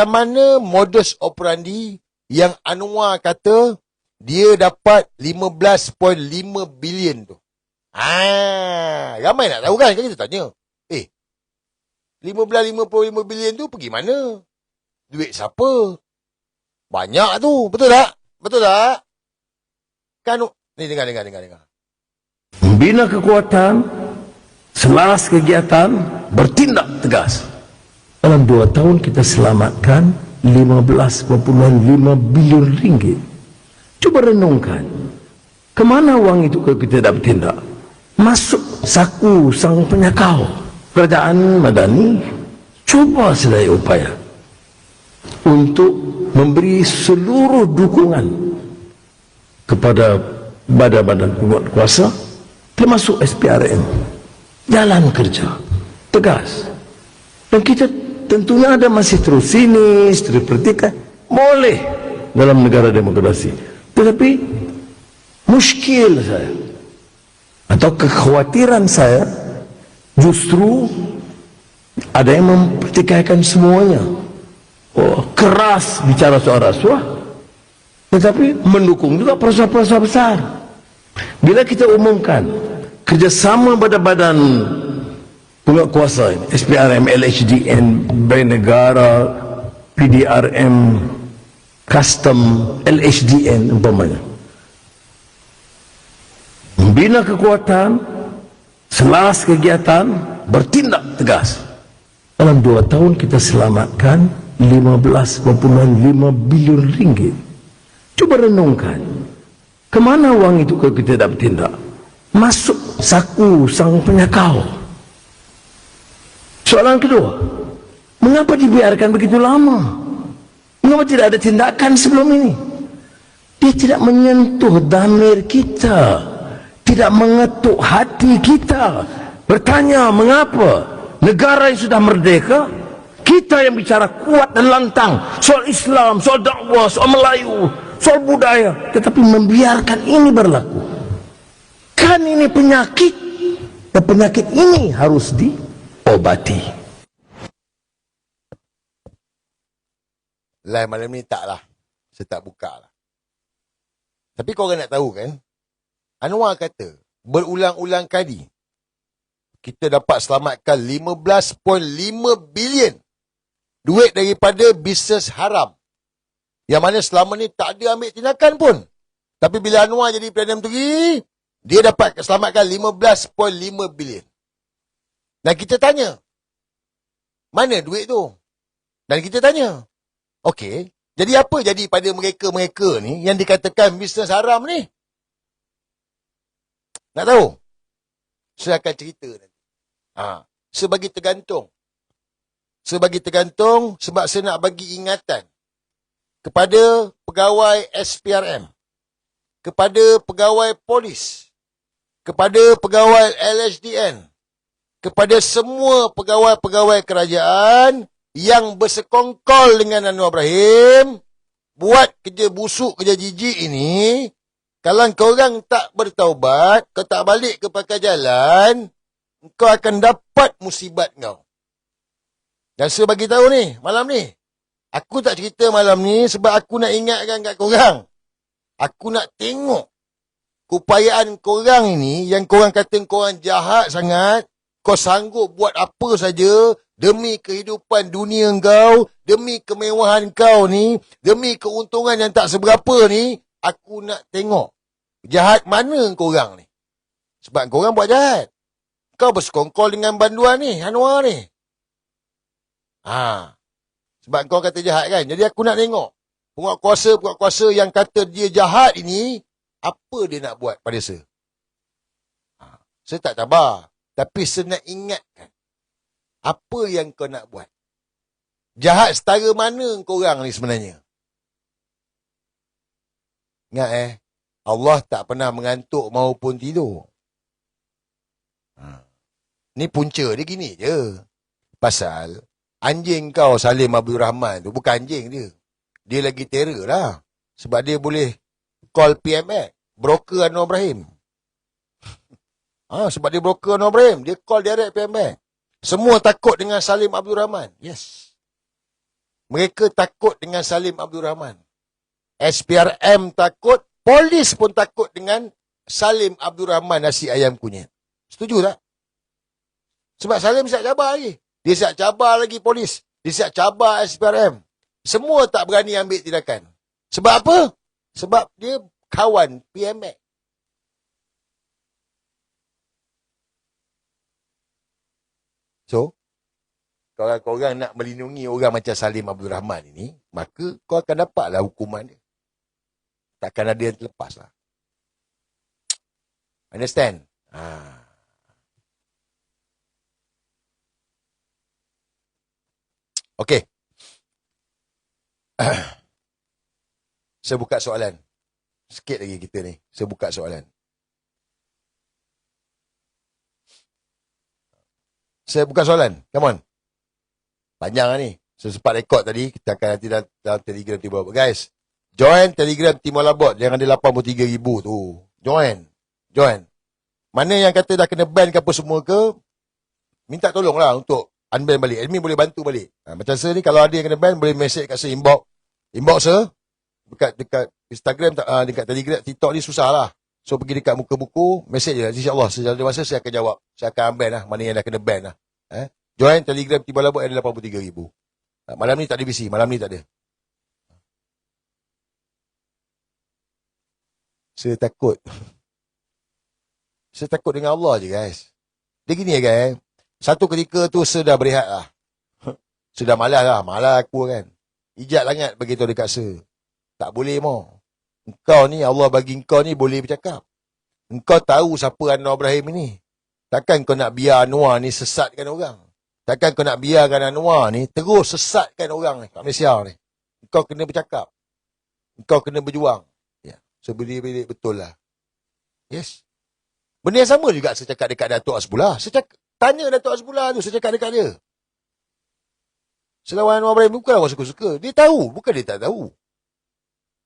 macam mana modus operandi yang Anwar kata dia dapat 15.5 bilion tu. Ah, ramai nak tahu kan? Kan kita tanya. Eh, 15.55 bilion tu pergi mana? Duit siapa? Banyak tu. Betul tak? Betul tak? Kan, ni dengar, dengar, dengar, dengar. Membina kekuatan, selaras kegiatan, bertindak tegas. Dalam dua tahun kita selamatkan 15.5 bilion ringgit. Cuba renungkan. Kemana wang itu kalau kita tidak bertindak? Masuk saku sang penyakau. Kerajaan Madani cuba sedaya upaya untuk memberi seluruh dukungan kepada badan-badan penguat kuasa termasuk SPRM jalan kerja tegas dan kita tentunya ada masih terus sinis terus pertikai boleh dalam negara demokrasi. Tetapi muskil saya atau kekhawatiran saya justru ada yang mempertikaikan semuanya. Oh, keras bicara soal rasuah tetapi mendukung juga proses-proses besar. Bila kita umumkan kerjasama pada badan penguat kuasa ini SPRM, LHDN, Bank Negara PDRM Custom, LHDN umpamanya. Membina kekuatan selaras kegiatan bertindak tegas. Dalam dua tahun kita selamatkan 15.5 bilion ringgit. Cuba renungkan kemana wang itu kalau kita tidak bertindak? Masuk saku sang penyakau soalan kedua mengapa dibiarkan begitu lama? Mengapa tidak ada tindakan sebelum ini? Dia tidak menyentuh damir kita tidak mengetuk hati kita. Bertanya mengapa negara yang sudah merdeka kita yang bicara kuat dan lantang soal Islam, soal dakwah, soal Melayu, soal budaya tetapi membiarkan ini berlaku. Kan ini penyakit dan penyakit ini harus diobati Live malam ni tak lah. Saya tak buka lah. Tapi korang nak tahu kan, Anwar kata, berulang-ulang kali, kita dapat selamatkan 15.5 bilion duit daripada bisnes haram. Yang mana selama ni tak ada ambil tindakan pun. Tapi bila Anwar jadi Perdana Menteri, dia dapat selamatkan 15.5 bilion. Dan kita tanya, mana duit tu? Dan kita tanya, okey, jadi apa jadi pada mereka-mereka ni yang dikatakan bisnes haram ni? Nak tahu? Saya akan cerita nanti. Ha, sebagi tergantung. Sebagi tergantung sebab saya nak bagi ingatan kepada pegawai SPRM, kepada pegawai polis, kepada pegawai LHDN, kepada semua pegawai-pegawai kerajaan yang bersekongkol dengan Anwar Ibrahim buat kerja busuk, kerja jijik ini kalau kau orang tak bertaubat, kau tak balik ke pakai jalan, kau akan dapat musibat kau. Dan saya bagi tahu ni, malam ni. Aku tak cerita malam ni sebab aku nak ingatkan kat korang. Aku nak tengok keupayaan korang ini yang korang kata korang jahat sangat, kau sanggup buat apa saja demi kehidupan dunia kau, demi kemewahan kau ni, demi keuntungan yang tak seberapa ni, aku nak tengok jahat mana korang ni. Sebab korang buat jahat. Kau bersekongkol dengan banduan ni, Anwar ni. Ha. Sebab kau kata jahat kan. Jadi aku nak tengok. Penguat kuasa-penguat kuasa yang kata dia jahat ini, apa dia nak buat pada saya? Ha. Saya tak tabar. Tapi nak ingatkan. Apa yang kau nak buat? Jahat setara mana korang ni sebenarnya? Ingat eh, Allah tak pernah mengantuk maupun tidur. Ha. Ni punca dia gini je. Pasal anjing kau Salim Abdul Rahman tu bukan anjing dia. Dia lagi terror lah. Sebab dia boleh call PMX. Broker Anwar Ibrahim. Ha, sebab dia broker Anwar Ibrahim. Dia call direct PMX. Semua takut dengan Salim Abdul Rahman. Yes. Mereka takut dengan Salim Abdul Rahman. SPRM takut, polis pun takut dengan Salim Abdul Rahman nasi ayam kunyit. Setuju tak? Sebab Salim siap cabar lagi. Dia siap cabar lagi polis. Dia siap cabar SPRM. Semua tak berani ambil tindakan. Sebab apa? Sebab dia kawan PMX. So, kalau korang nak melindungi orang macam Salim Abdul Rahman ini, maka kau akan dapatlah hukuman dia. Takkan ada yang terlepas lah. Understand? Ha. Okay. Saya buka soalan. Sikit lagi kita ni. Saya buka soalan. Saya buka soalan. Come on. Panjang lah ni. Saya sempat rekod tadi. Kita akan nanti dalam, dalam telegram tiba. Guys. Join telegram Timor Labot. Yang ada 83 ribu tu. Join. Join. Mana yang kata dah kena ban ke apa semua ke. Minta tolong lah untuk unban balik. Admin boleh bantu balik. Ha, macam saya ni kalau ada yang kena ban. Boleh message kat saya inbox. Inbox saya. Dekat, dekat Instagram, uh, dekat telegram, TikTok ni susah lah. So pergi dekat muka buku. Message je. InsyaAllah. Sejauh masa saya akan jawab. Saya akan unban lah. Mana yang dah kena ban lah. Eh? Join telegram Timor Labot ada 83 ribu. Ha, malam ni tak ada visi. Malam ni tak ada. Saya takut. Saya takut dengan Allah je guys. Dia gini ya guys. Satu ketika tu saya dah berehat lah. Sudah malas lah. Malas aku kan. Ijat langat bagi tahu dekat saya. Tak boleh mau. Engkau ni Allah bagi engkau ni boleh bercakap. Engkau tahu siapa Anwar Ibrahim ni. Takkan kau nak biar Anwar ni sesatkan orang. Takkan kau nak biarkan Anwar ni terus sesatkan orang kat Malaysia ni. Engkau kena bercakap. Engkau kena berjuang. Ya. So bilik-bilik betul lah. Yes. Benda yang sama juga saya cakap dekat Datuk Asbullah. Saya cakap, tanya Datuk Asbullah tu, saya cakap dekat dia. Selawan Anwar Ibrahim bukan orang suka-suka. Dia tahu, bukan dia tak tahu.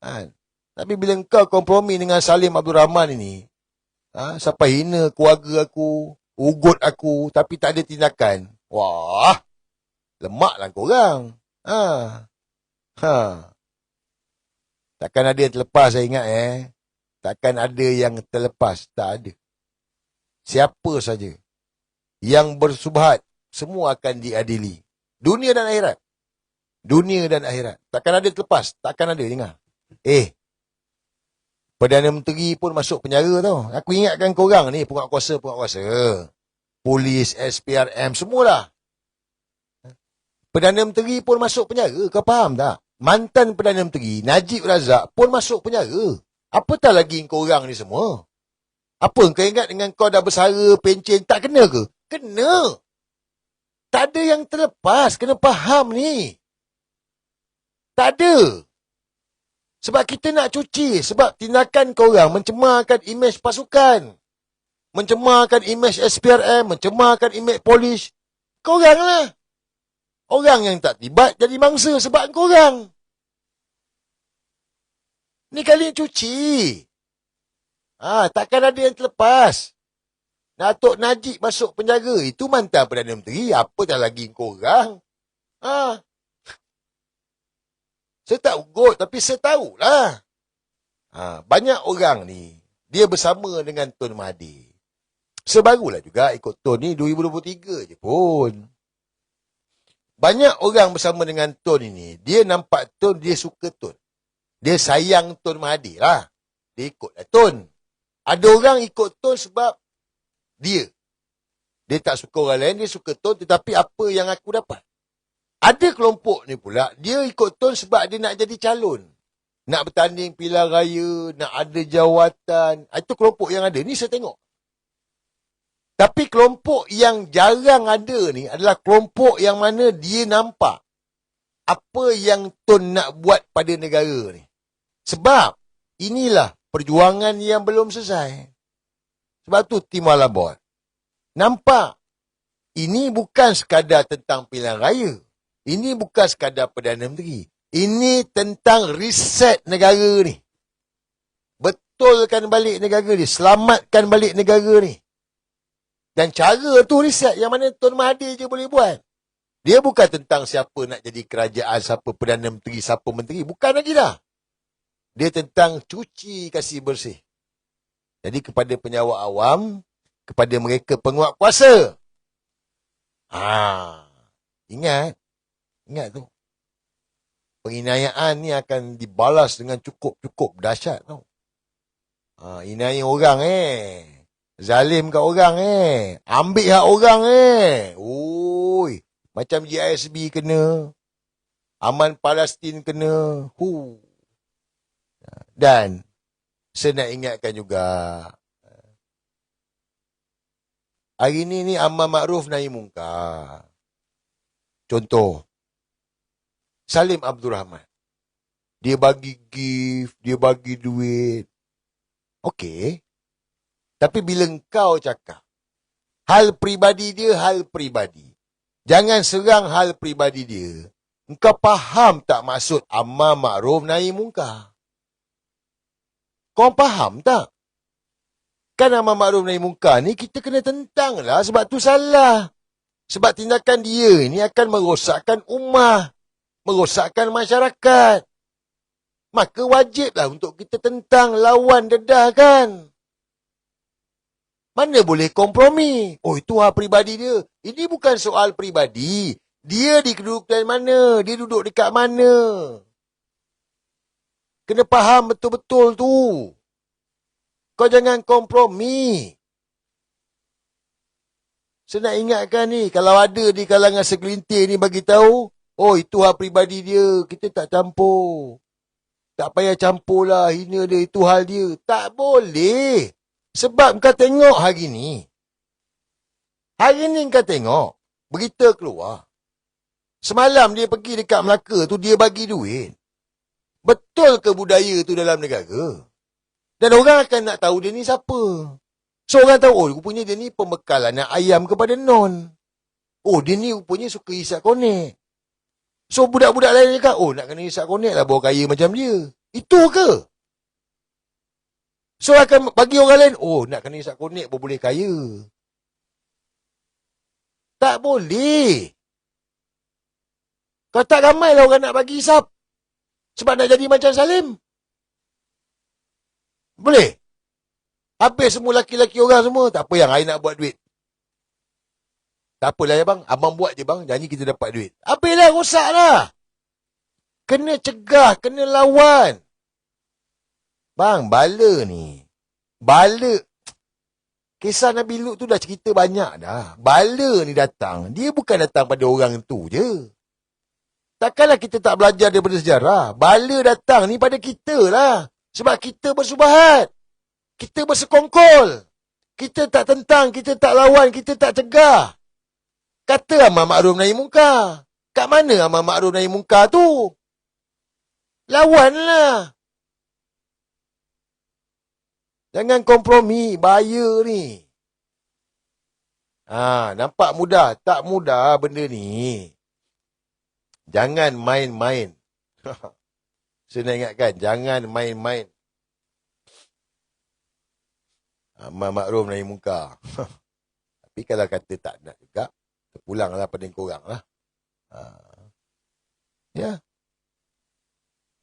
Ha. Tapi bila kau kompromi dengan Salim Abdul Rahman ini, ha, sampai hina keluarga aku, ugut aku, tapi tak ada tindakan. Wah, lemaklah korang. Ha. Ha. Takkan ada yang terlepas saya ingat eh. Takkan ada yang terlepas. Tak ada. Siapa saja yang bersubhat, semua akan diadili. Dunia dan akhirat. Dunia dan akhirat. Takkan ada terlepas. Takkan ada. Dengar. Eh. Perdana Menteri pun masuk penjara tau. Aku ingatkan korang ni. Penguat kuasa, penguat kuasa. Polis, SPRM, semualah. Perdana Menteri pun masuk penjara. Kau faham tak? Mantan Perdana Menteri, Najib Razak pun masuk penjara. Apa tak lagi korang ni semua? Apa kau ingat dengan kau dah bersara, pencen, tak kena ke? Kena. Tak ada yang terlepas. Kena faham ni. Tak ada. Sebab kita nak cuci. Sebab tindakan korang mencemarkan imej pasukan. Mencemarkan imej SPRM. Mencemarkan imej polis. Korang lah. Orang yang tak tibat jadi mangsa sebab korang. Ni kali cuci. Ah, takkan ada yang terlepas. Datuk Najib masuk penjara. Itu mantan Perdana Menteri. Apa dah lagi korang? Ah. Saya tak ugut tapi saya tahulah. Ah, banyak orang ni. Dia bersama dengan Tun Mahathir. Sebarulah juga ikut Tun ni 2023 je pun. Banyak orang bersama dengan Tun ini. Dia nampak Tun, dia suka Tun. Dia sayang Tun Mahathir lah. Dia ikutlah Tun. Ada orang ikut Tun sebab dia. Dia tak suka orang lain, dia suka Tun tetapi apa yang aku dapat? Ada kelompok ni pula, dia ikut Tun sebab dia nak jadi calon. Nak bertanding pilihan raya, nak ada jawatan. Ah, itu kelompok yang ada. Ni saya tengok. Tapi kelompok yang jarang ada ni adalah kelompok yang mana dia nampak apa yang Tun nak buat pada negara ni. Sebab inilah perjuangan yang belum selesai. Sebab tu tim Malabot. Nampak. Ini bukan sekadar tentang pilihan raya. Ini bukan sekadar Perdana Menteri. Ini tentang riset negara ni. Betulkan balik negara ni. Selamatkan balik negara ni. Dan cara tu riset yang mana Tun Mahathir je boleh buat. Dia bukan tentang siapa nak jadi kerajaan, siapa Perdana Menteri, siapa Menteri. Bukan lagi dah. Dia tentang cuci kasih bersih. Jadi kepada penyawa awam, kepada mereka penguat kuasa. Ha, ingat. Ingat tu. Penginayaan ni akan dibalas dengan cukup-cukup dahsyat tau. Ha, inai orang eh. Zalim kat orang eh. Ambil hak orang eh. Oi. Macam GISB kena. Aman Palestin kena. Hu. Dan saya nak ingatkan juga. Hari ni ni aman makruf nahi mungkar. Contoh. Salim Abdul Rahman. Dia bagi gift, dia bagi duit. Okey. Tapi bila engkau cakap, hal pribadi dia, hal pribadi. Jangan serang hal pribadi dia. Engkau faham tak maksud ammar ma'ruf nahi mungkar? Kau faham tak? Kan ammar ma'ruf nahi mungkar ni kita kena tentang lah sebab tu salah. Sebab tindakan dia ni akan merosakkan ummah. Merosakkan masyarakat. Maka wajiblah untuk kita tentang lawan dedah kan. Mana boleh kompromi? Oh, itu hal peribadi dia. Ini bukan soal peribadi. Dia di kedudukan mana? Dia duduk dekat mana? Kena faham betul-betul tu. Kau jangan kompromi. Saya nak ingatkan ni, kalau ada di kalangan segelintir ni bagi tahu, oh itu hal peribadi dia, kita tak campur. Tak payah campur lah, hina dia, itu hal dia. Tak boleh. Sebab kau tengok hari ni. Hari ni kau tengok. Berita keluar. Semalam dia pergi dekat Melaka tu dia bagi duit. Betul ke budaya tu dalam negara? Dan orang akan nak tahu dia ni siapa. So orang tahu, oh rupanya dia ni pembekal anak ayam kepada non. Oh dia ni rupanya suka isap konek. So budak-budak lain cakap, oh nak kena isap konek lah bawa kaya macam dia. Itu ke? So akan bagi orang lain, oh nak kena isap konek pun boleh kaya. Tak boleh. Kau tak ramai lah orang nak bagi isap. Sebab nak jadi macam Salim. Boleh? Habis semua laki-laki orang semua. Tak apa yang I nak buat duit. Tak apalah ya bang. Abang buat je bang. Janji kita dapat duit. Habislah rosak lah. Kena cegah. Kena lawan. Bang, bala ni. Bala. Kisah Nabi Lut tu dah cerita banyak dah. Bala ni datang. Dia bukan datang pada orang tu je. Takkanlah kita tak belajar daripada sejarah. Bala datang ni pada kita lah. Sebab kita bersubahat. Kita bersekongkol. Kita tak tentang, kita tak lawan, kita tak cegah. Kata Amal Ma'ruf Nahi Munkar. Kat mana Amal Ma'ruf Nahi Munkar tu? Lawanlah. Jangan kompromi, bahaya ni. Ha, nampak mudah, tak mudah benda ni. Jangan main-main. Saya nak ingatkan, jangan main-main. Amal makruf nahi muka. Tapi kalau kata tak nak juga, terpulanglah pada korang lah. Ha. Ya.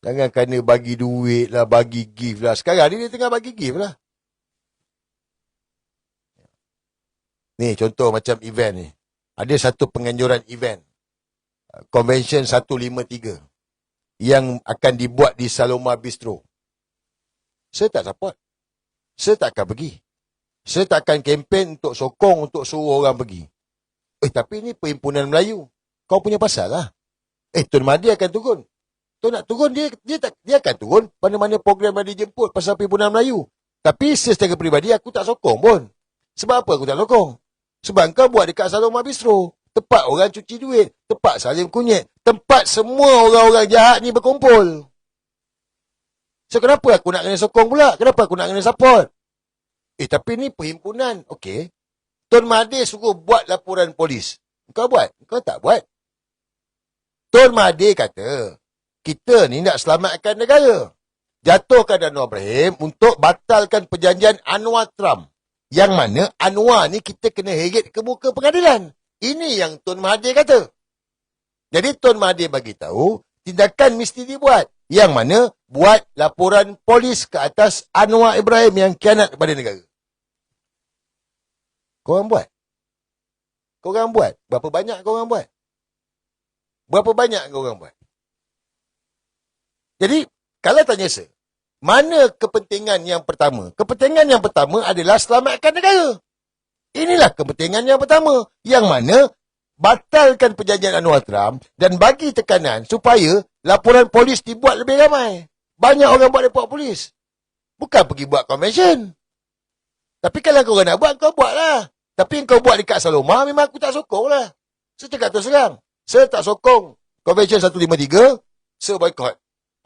Jangan kena bagi duit lah, bagi gift lah. Sekarang ni dia tengah bagi gift lah. Ni contoh macam event ni. Ada satu penganjuran event. Convention 153. Yang akan dibuat di Saloma Bistro. Saya tak support. Saya tak akan pergi. Saya tak akan kempen untuk sokong untuk suruh orang pergi. Eh tapi ni perhimpunan Melayu. Kau punya pasal lah. Eh Tuan Mahdi akan turun. Tuan nak turun dia dia tak dia akan turun mana-mana program yang dijemput pasal perhimpunan Melayu. Tapi secara peribadi aku tak sokong pun. Sebab apa aku tak sokong? Sebab kau buat dekat Saloma Bistro. Tempat orang cuci duit. Tempat salim kunyit. Tempat semua orang-orang jahat ni berkumpul. So kenapa aku nak kena sokong pula? Kenapa aku nak kena support? Eh tapi ni perhimpunan. Okey. Tuan Mahathir suruh buat laporan polis. Kau buat? Kau tak buat? Tuan Mahathir kata, kita ni nak selamatkan negara. Jatuhkan Anwar Ibrahim untuk batalkan perjanjian Anwar Trump. Yang mana Anwar ni kita kena heret ke muka pengadilan. Ini yang Tun Mahathir kata. Jadi Tuan Mahathir bagi tahu, tindakan mesti dibuat. Yang mana buat laporan polis ke atas Anwar Ibrahim yang kianat kepada negara. Korang buat? Korang buat? Berapa banyak korang buat? Berapa banyak korang buat? Jadi, kalau tanya saya, mana kepentingan yang pertama? Kepentingan yang pertama adalah selamatkan negara. Inilah kepentingan yang pertama. Yang mana batalkan perjanjian Anwar Trump dan bagi tekanan supaya laporan polis dibuat lebih ramai. Banyak orang buat report polis. Bukan pergi buat convention. Tapi kalau kau nak buat, kau buatlah. Tapi kau buat dekat Saloma, memang aku tak sokong lah. Saya cakap terus terang. Saya tak sokong convention 153, saya boycott.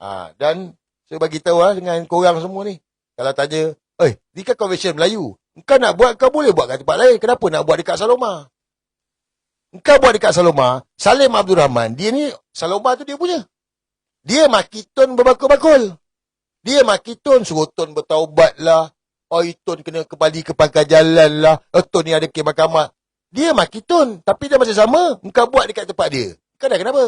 Ha, dan saya bagi tahu lah dengan korang semua ni. Kalau tanya, eh, ni kan convention Melayu. Kau nak buat, kau boleh buat kat tempat lain. Kenapa nak buat dekat Saloma? Kau buat dekat Saloma, Salim Abdul Rahman, dia ni, Saloma tu dia punya. Dia maki Tun berbakul-bakul. Dia maki Tun, suruh Tun bertaubat lah. Oh, Tun kena kembali ke pangkal jalan lah. Oh, Tun ni ada ke mahkamah. Dia maki Tun, tapi dia masih sama. Kau buat dekat tempat dia. Kau dah kenapa?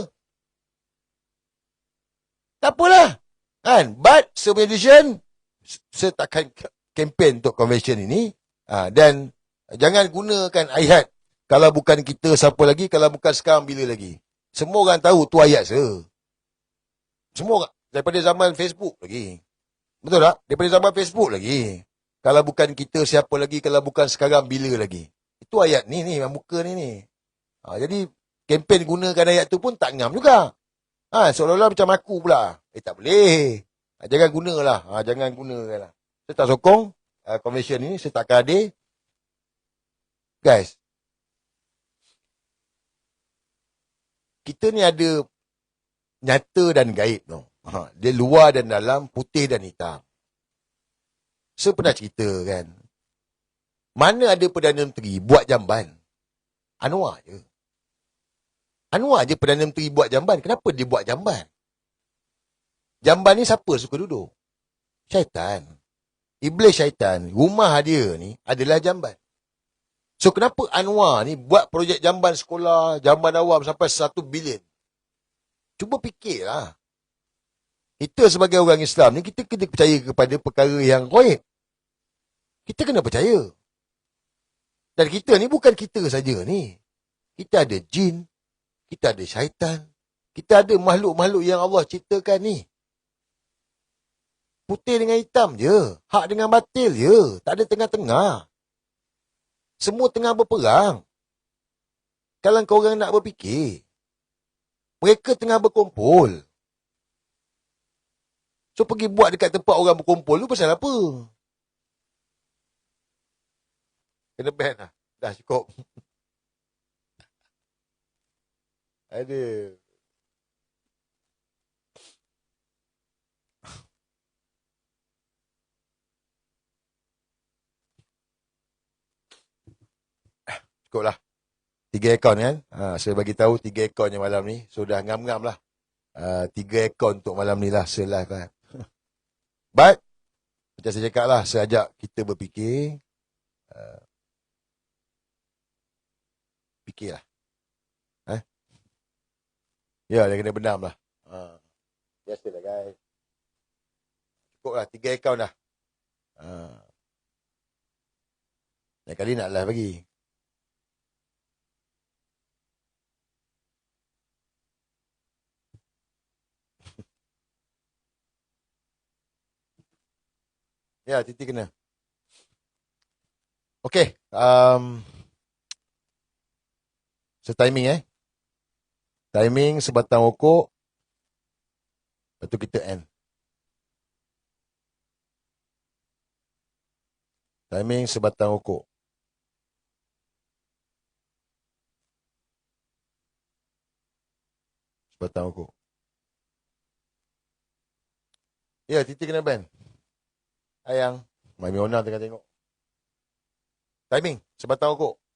Tak apalah. Kan? But, sebuah edition, saya takkan kempen untuk convention ini. Ha, dan jangan gunakan ayat kalau bukan kita siapa lagi, kalau bukan sekarang bila lagi. Semua orang tahu tu ayat saya. Semua orang. Daripada zaman Facebook lagi. Betul tak? Daripada zaman Facebook lagi. Kalau bukan kita siapa lagi, kalau bukan sekarang bila lagi. Itu ayat ni ni, yang muka ni ni. Ha, jadi, kempen gunakan ayat tu pun tak ngam juga. Ha, seolah-olah macam aku pula. Eh tak boleh. Ha, jangan gunalah. Ha, jangan gunakan lah. Saya tak sokong uh, convention ni. Saya tak hadir. Guys. Kita ni ada nyata dan gaib tu. Ha, dia luar dan dalam, putih dan hitam. Saya pernah cerita kan. Mana ada Perdana Menteri buat jamban? Anwar je. Anwar je Perdana Menteri buat jamban. Kenapa dia buat jamban? Jamban ni siapa suka duduk? Syaitan. Iblis syaitan. Rumah dia ni adalah jamban. So kenapa Anwar ni buat projek jamban sekolah, jamban awam sampai satu bilion? Cuba fikirlah. Kita sebagai orang Islam ni, kita kena percaya kepada perkara yang goib. Kita kena percaya. Dan kita ni bukan kita saja ni. Kita ada jin, kita ada syaitan, kita ada makhluk-makhluk yang Allah ciptakan ni. Putih dengan hitam je. Hak dengan batil je. Tak ada tengah-tengah. Semua tengah berperang. Kalau kau orang nak berfikir. Mereka tengah berkumpul. So pergi buat dekat tempat orang berkumpul tu pasal apa? Kena ban lah. Dah cukup. Aduh. Cukup lah. Tiga akaun kan. Ha, saya bagi tahu tiga akaun yang malam ni. Sudah ngam-ngam lah. Uh, tiga akaun untuk malam ni lah. Saya live kan. But, macam saya cakap lah. Saya ajak kita berfikir. Uh, fikir lah. Eh? Ya, dia kena benam lah. Ha. Biasalah guys. Cukup lah. Tiga akaun dah. Ha. Yang kali nak live lagi. Ya, Titi kena. Okey. Um, timing eh. Timing sebatang rokok. Lepas tu kita end. Timing sebatang rokok. Sebatang rokok. Ya, Titi kena band. Ayang. Mami Ona tengah tengok. Timing. Sebatang rokok.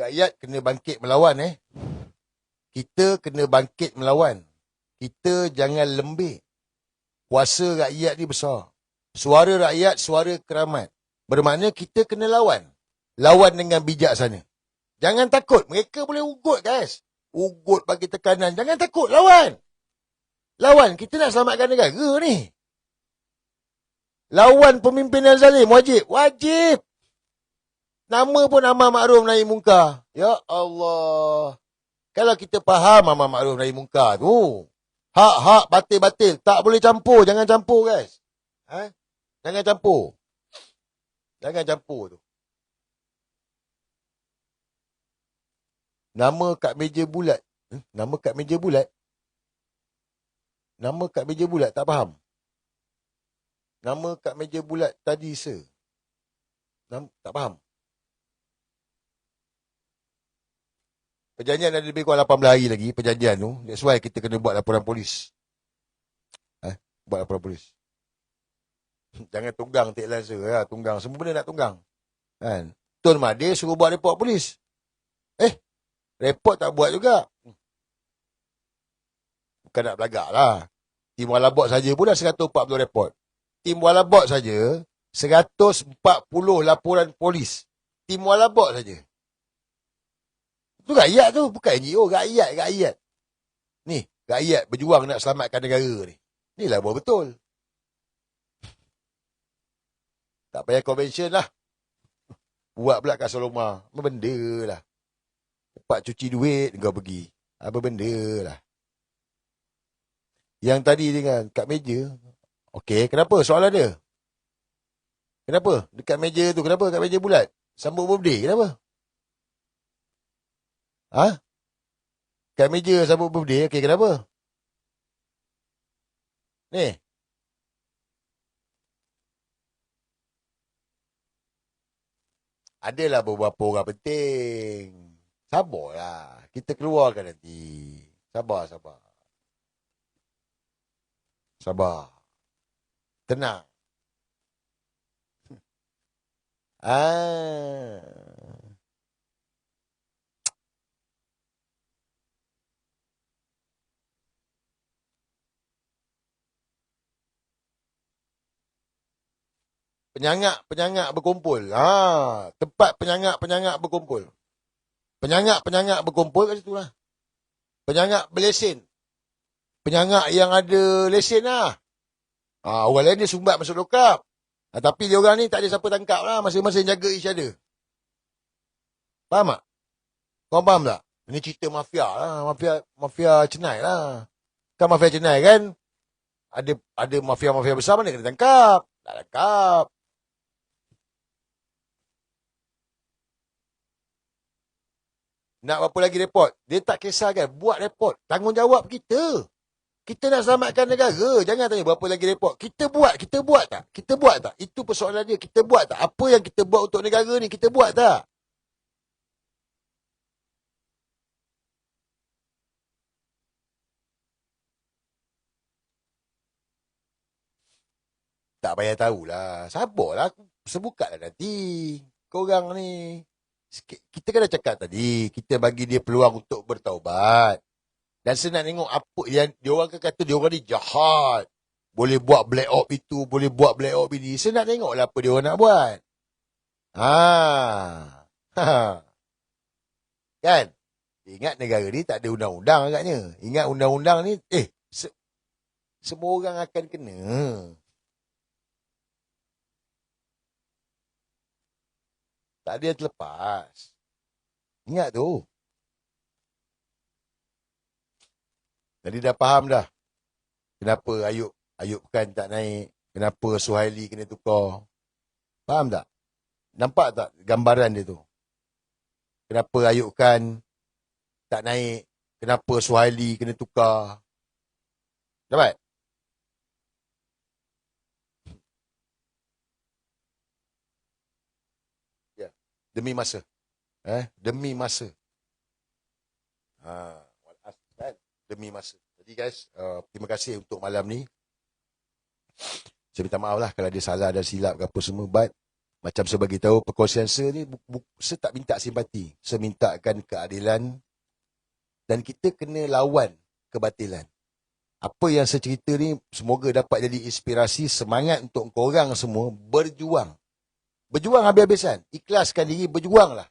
Rakyat kena bangkit melawan eh. Kita kena bangkit melawan. Kita jangan lembik. Kuasa rakyat ni besar. Suara rakyat, suara keramat. Bermakna kita kena lawan. Lawan dengan bijaksana. Jangan takut. Mereka boleh ugut, guys. Ugut bagi tekanan. Jangan takut. Lawan. Lawan. Kita nak selamatkan negara ni. Lawan pemimpin yang zalim. Wajib. Wajib. Nama pun Amar Ma'ruf Nahi Munkar. Ya Allah. Kalau kita faham Amar Ma'ruf Nahi Munkar tu. Hak-hak batil-batil. Tak boleh campur. Jangan campur guys. Ha? Jangan campur. Jangan campur tu. Nama kat meja bulat. Hmm? Nama kat meja bulat. Nama kat meja bulat. Tak faham. Nama kat meja bulat tadi se. Nama, tak faham. Perjanjian ada lebih kurang 18 hari lagi perjanjian tu. That's why kita kena buat laporan polis. Eh, buat laporan polis. Jangan tunggang tak lancer ya, tunggang semua benda nak tunggang. Kan? Tuan Mahathir suruh buat report polis. Eh, report tak buat juga. Bukan nak belagak lah. Tim Walabot saja pun dah 140 report. Tim Walabot saja 140 laporan polis. Tim Walabot saja. Tu rakyat tu. Bukan NGO. Rakyat, rakyat. Ni, rakyat berjuang nak selamatkan negara ni. Ni lah buat betul. Tak payah convention lah. Buat pula kat Soloma. Apa benda lah. Cepat cuci duit kau pergi. Apa benda lah. Yang tadi dengan kat meja. Okey, kenapa? Soalan dia. Kenapa? Dekat meja tu, kenapa? Kat meja bulat. Sambut birthday, kenapa? Ha? Kat meja sambut birthday, okey kenapa? Ni. Adalah beberapa orang penting. Sabarlah. Kita keluarkan nanti. Sabar, sabar. Sabar. Tenang. Ah. Penyangak-penyangak berkumpul. Ha, tempat penyangak-penyangak berkumpul. Penyangak-penyangak berkumpul kat situ lah. Penyangak berlesen. Penyangak yang ada lesen lah. Ha, orang lain dia sumbat masuk lokap. Ha, tapi dia orang ni tak ada siapa tangkap lah. Masing-masing jaga each other. Faham tak? Kau faham tak? Ini cerita mafia lah. Mafia mafia cenai lah. Kan mafia cenai kan? Ada ada mafia-mafia besar mana kena tangkap? Tak tangkap. Nak apa lagi report? Dia tak kisah kan? Buat report. Tanggungjawab kita. Kita nak selamatkan negara. Jangan tanya berapa lagi report. Kita buat. Kita buat tak? Kita buat tak? Itu persoalan dia. Kita buat tak? Apa yang kita buat untuk negara ni? Kita buat tak? Tak payah tahulah. Sabarlah. Sebukatlah nanti. Korang ni. Kita kan dah cakap tadi. Kita bagi dia peluang untuk bertaubat. Dan senang tengok apa yang dia orang kan kata dia orang ni jahat. Boleh buat black op itu, boleh buat black op ini. Senang tengoklah apa dia orang nak buat. Ha. ha. Kan? Ingat negara ni tak ada undang-undang agaknya. Ingat undang-undang ni, eh, se- semua orang akan kena. Tak yang terlepas. Ingat tu. Jadi dah faham dah. Kenapa Ayub Ayub kan tak naik. Kenapa Suhaili kena tukar. Faham tak? Nampak tak gambaran dia tu? Kenapa Ayub kan tak naik. Kenapa Suhaili kena tukar. Dapat? Ya. Demi masa. Eh, demi masa. Ha? Demi masa. Jadi guys, uh, terima kasih untuk malam ni. Saya minta maaf lah kalau ada salah dan silap ke apa semua. But, macam saya bagi tahu, perkongsian saya ni, saya tak minta simpati. Saya mintakan keadilan dan kita kena lawan kebatilan. apa yang saya cerita ni semoga dapat jadi inspirasi semangat untuk korang semua berjuang. Berjuang habis-habisan. Ikhlaskan diri, berjuanglah.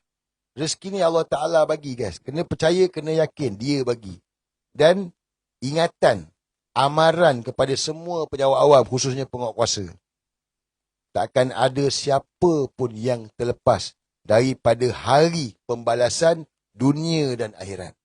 Rezeki ni Allah Ta'ala bagi guys. Kena percaya, kena yakin. Dia bagi. Dan ingatan, amaran kepada semua pejabat awam khususnya penguat kuasa. Takkan ada siapa pun yang terlepas daripada hari pembalasan dunia dan akhirat.